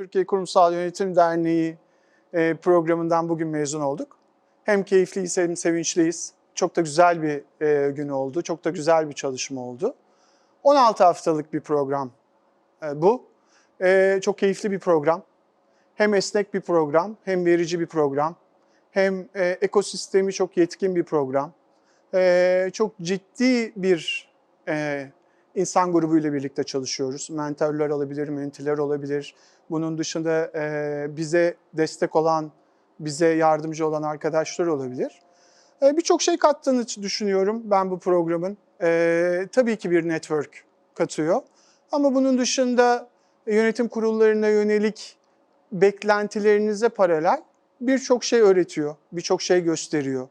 Türkiye Kurumsal Yönetim Derneği e, programından bugün mezun olduk. Hem keyifliyiz hem sevinçliyiz. Çok da güzel bir e, gün oldu. Çok da güzel bir çalışma oldu. 16 haftalık bir program e, bu. E, çok keyifli bir program. Hem esnek bir program, hem verici bir program. Hem ekosistemi çok yetkin bir program. Çok ciddi bir e, insan grubuyla birlikte çalışıyoruz. Mentorlar olabilir, mentiler olabilir. Bunun dışında e, bize destek olan, bize yardımcı olan arkadaşlar olabilir. E, Birçok şey kattığını düşünüyorum ben bu programın. E, tabii ki bir network katıyor. Ama bunun dışında yönetim kurullarına yönelik beklentilerinize paralel birçok şey öğretiyor, birçok şey gösteriyor.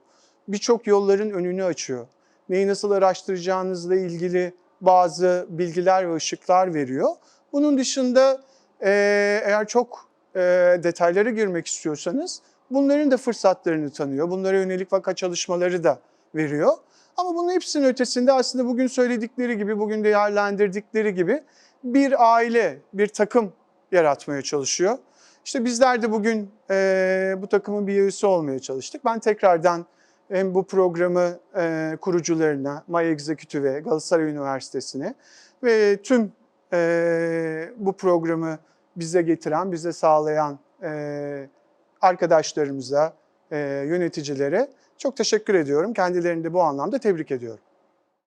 Birçok yolların önünü açıyor. Neyi nasıl araştıracağınızla ilgili bazı bilgiler ve ışıklar veriyor. Bunun dışında e, eğer çok e, detaylara girmek istiyorsanız bunların da fırsatlarını tanıyor. Bunlara yönelik vaka çalışmaları da veriyor. Ama bunun hepsinin ötesinde aslında bugün söyledikleri gibi, bugün değerlendirdikleri gibi bir aile, bir takım yaratmaya çalışıyor. İşte bizler de bugün e, bu takımın bir üyesi olmaya çalıştık. Ben tekrardan hem bu programı e, kurucularına, My Executive'e, Galatasaray Üniversitesi'ne ve tüm e, bu programı bize getiren, bize sağlayan e, arkadaşlarımıza, e, yöneticilere çok teşekkür ediyorum. Kendilerini de bu anlamda tebrik ediyorum.